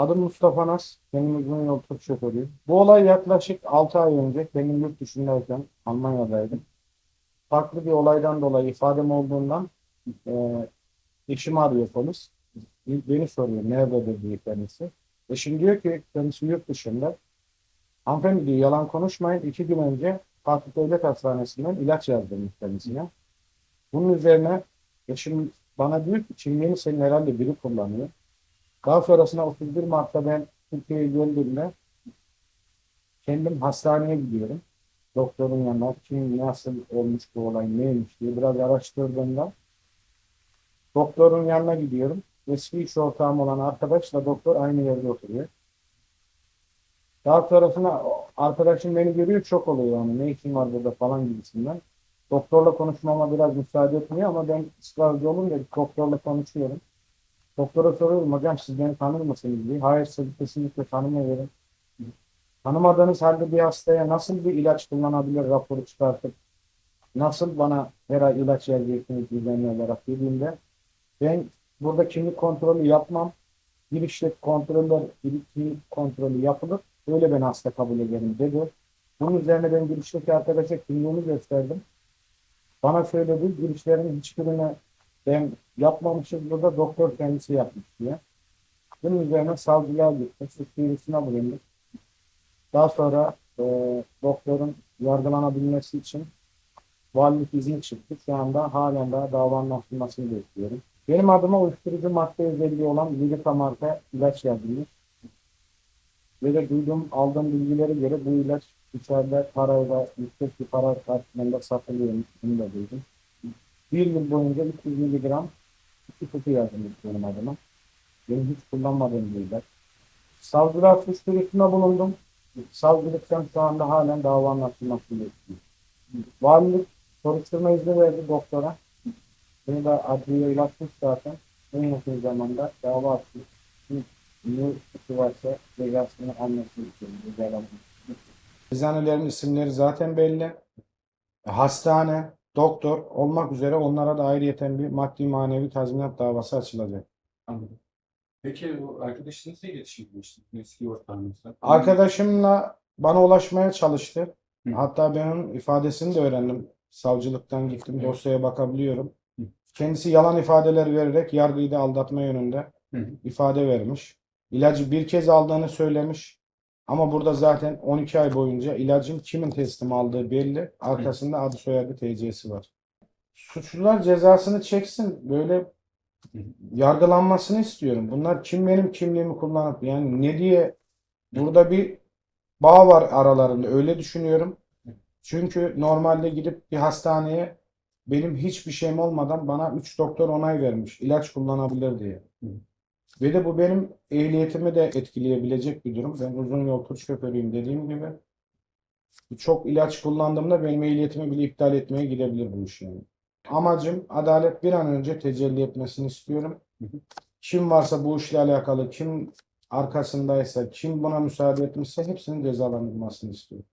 Adım Mustafa Nas. Benim uzun yol Türk şoförüyüm. Bu olay yaklaşık 6 ay önce benim yurt dışındayken Almanya'daydım. Farklı bir olaydan dolayı ifadem olduğundan e, eşimi arıyor polis. Beni soruyor nerede diye kendisi. Eşim diyor ki kendisi yurt dışında. Hanımefendi diyor yalan konuşmayın. İki gün önce Fatih Devlet Hastanesi'nden ilaç yazdım kendisine. Bunun üzerine eşim bana diyor ki çingeni senin herhalde biri kullanıyor. Daha sonrasında 31 Mart'ta ben Türkiye'ye geldiğimde kendim hastaneye gidiyorum. Doktorun yanına kim nasıl olmuş bu olay neymiş diye biraz araştırdığımda doktorun yanına gidiyorum. Eski iş ortağım olan arkadaşla doktor aynı yerde oturuyor. Daha sonrasında arkadaşım beni görüyor çok oluyor yani ne işin var burada falan gibisinden. Doktorla konuşmama biraz müsaade etmiyor ama ben ısrarcı olunca doktorla konuşuyorum. Doktora soruyorum hocam siz beni tanır mısınız diye. Hayır sizi kesinlikle tanımıyorum. Tanımadığınız halde bir hastaya nasıl bir ilaç kullanabilir raporu çıkartıp nasıl bana her ay ilaç vereceksiniz düzenli olarak dediğimde ben burada kimlik kontrolü yapmam. Girişte kontroller, kimlik kontrolü yapılır. Öyle ben hasta kabul ederim dedi. Bunun üzerine ben girişteki arkadaşa kimliğimi gösterdim. Bana söyledi girişlerin hiçbirine ben yapmamışız burada doktor kendisi yapmış diye. Bunun üzerine savcılığa gittim. Suç duyurusuna bulunduk. Daha sonra e, doktorun yargılanabilmesi için valilik izni çıktı. Şu anda halen daha davanın açılmasını bekliyorum. Benim adıma uyuşturucu madde özelliği olan Lidika marka ilaç yazılmış. Ve de duyduğum, aldığım bilgilere göre bu ilaç içeride parayla, yüksek bir para karşılığında satılıyormuş. Bunu da duydum. Bir yıl boyunca 300 miligram iki kutu yazılmış benim adıma. Benim hiç kullanmadığım bir ilaç. Savcılığa suç duyurusuna bulundum. Savcılıktan şu anda halen davanın açılmasını bekliyor. Valilik soruşturma izni verdi doktora. Beni de adliye iletmiş zaten. En yakın zamanda dava açmış. Suçu varsa cezasını almasını istiyorum. Cezalandırmasını. Eczanelerin isimleri zaten belli. Hastane, doktor olmak üzere onlara da ayrıyeten bir maddi manevi tazminat davası açılacak. Anladım. Peki bu arkadaşınızla iletişim geçti eski ortağınızla. Arkadaşımla bana ulaşmaya çalıştı. Hı. Hatta ben onun ifadesini de öğrendim. Savcılıktan gittim Evet. dosyaya bakabiliyorum. Hı. Kendisi yalan ifadeler vererek yargıyı da aldatma yönünde hı. ifade vermiş. İlacı bir kez aldığını söylemiş. Ama burada zaten 12 ay boyunca ilacın kimin teslim aldığı belli. Arkasında adı soyadı TC'si var. Suçlular cezasını çeksin. Böyle yargılanmasını istiyorum. Bunlar kim benim kimliğimi kullanıp yani ne diye burada bir bağ var aralarında öyle düşünüyorum. Çünkü normalde gidip bir hastaneye benim hiçbir şeyim olmadan bana 3 doktor onay vermiş ilaç kullanabilir diye. Ve de bu benim ehliyetimi de etkileyebilecek bir durum. Ben uzun yol tur şoförüyüm dediğim gibi. Çok ilaç kullandığımda benim ehliyetimi bile iptal etmeye gidebilir bu iş yani. Amacım adalet bir an önce tecelli etmesini istiyorum. Kim varsa bu işle alakalı, kim arkasındaysa, kim buna müsaade etmişse hepsinin cezalandırılmasını istiyorum.